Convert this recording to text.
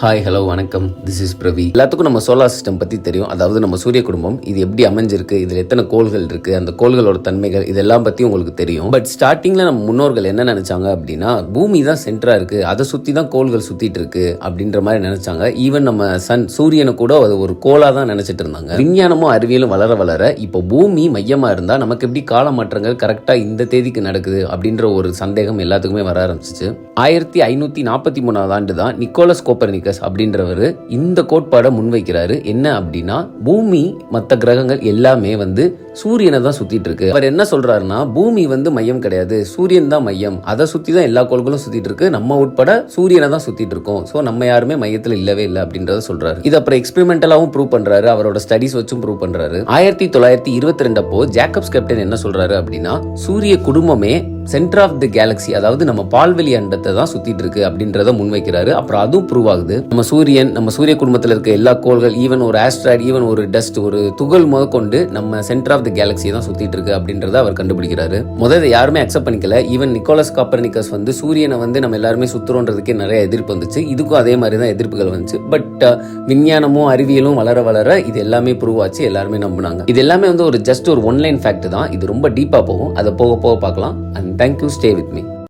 Hi hello வணக்கம். This is Pravi எல்லாத்துக்கும் நம்ம சோலார் சிஸ்டம் பற்றி தெரியும். அதாவது நம்ம சூரிய குடும்பம் இது எப்படி அமைஞ்சிருக்கு இதில் எத்தனை கோள்கள் இருக்குது அந்த கோள்களோட தன்மைகள் இதெல்லாம் பற்றி உங்களுக்கு தெரியும். பட் ஸ்டார்டிங்கில் நம்ம முன்னோர்கள் என்ன நினச்சாங்க அப்படின்னா பூமி தான் சென்டராக இருக்குது அதை சுற்றி தான் கோள்கள் சுற்றிட்டு இருக்கு அப்படின்ற மாதிரி நினச்சாங்க. ஈவன் நம்ம சன் சூரியனை கூட அது ஒரு கோலாக தான் நினச்சிட்டு இருந்தாங்க. விஞ்ஞானமும் அறிவியலும் வளர வளர இப்போ பூமி மையமாக இருந்தால் நமக்கு எப்படி கால மாற்றங்கள் கரெக்டாக இந்த தேதிக்கு நடக்குது அப்படின்ற ஒரு சந்தேகம் எல்லாத்துக்குமே வர ஆரம்பிச்சிச்சு. ஆயிரத்தி ஐநூற்றி நாற்பத்தி மூணாவது ஆண்டு தான் நிக்கோலஸ் கோப்பர்னிக்கஸ் அப்படின்றவர் இந்த கோட்பாடை முன்வைக்கிறாரு. என்ன அப்படின்னா பூமி மற்ற கிரகங்கள் எல்லாமே வந்து சூரியனை தான் சுத்திட்டு இருக்கு. அவர் என்ன சொல்றாருன்னா பூமி வந்து மையம் கிடையாது. சூரியன் தான் மையம். அதை சுத்தி தான் எல்லா கோள்களும் சுத்திட்டு இருக்கு. நம்ம உட்பட சூரியனை தான் சுத்திட்டு இருக்கோம். ஸோ நம்ம யாருமே மையத்தில் இல்லவே இல்லை அப்படின்றத சொல்றாரு. இது அப்புறம் எக்ஸ்பெரிமெண்டலாவும் ப்ரூவ் பண்றாரு. அவரோட ஸ்டடிஸ் வச்சும் ப்ரூவ் பண்றாரு. ஆயிரத்தி தொள்ளாயிரத்தி இருபத்தி ரெண்டு அப்போ ஜேக்கப்ஸ் கேப்டன் என்ன சொல்றாரு அப்படின்னா சூரிய குடும்பமே சென்டர் ஆஃப் தி கேலக்ஸி அதாவது நம்ம பால்வெளி அண்டத்தை தான் சுத்திட்டு இருக்கு அப்படின்றத முன்வைக்கிறாரு. அப்புறம் அதுவும் ப்ரூவ் ஆகுது. நம்ம சூரியன் நம்ம சூரிய குடும்பத்தில் இருக்க எல்லா கோள்கள் ஈவன் ஒரு ஆஸ்ட்ராய்டு ஈவன் ஒரு டஸ்ட் ஒரு துகள் முதற்கொண்டு நம்ம சென்டர் ஆஃப் தி கேலக்ஸி தான் சுத்திட்டு இருக்கு அப்படின்றத அவர் கண்டுபிடிக்கிறாரு. முதல்ல யாருமே அக்செப்ட் பண்ணிக்கல. ஈவன் நிக்கோலஸ் காப்பர்னிக்கஸ் வந்து சூரியனை வந்து நம்ம எல்லாருமே சுத்துறோன்றதுக்கே நிறைய எதிர்ப்பு வந்துச்சு. இதுக்கும் அதே மாதிரி தான் எதிர்ப்புகள் வந்துச்சு. பட் uh, விஞ்ஞானமும் அறிவியலும் வளர வளர இது எல்லாமே ப்ரூவ் ஆச்சு. எல்லாருமே நம்பினாங்க. இது எல்லாமே வந்து ஒரு ஜஸ்ட் ஒரு ஒன்லைன் ஃபேக்ட் தான். இது ரொம்ப டீப்பா போகும். அதை போக போக பார்க்கலாம். And thank you stay with me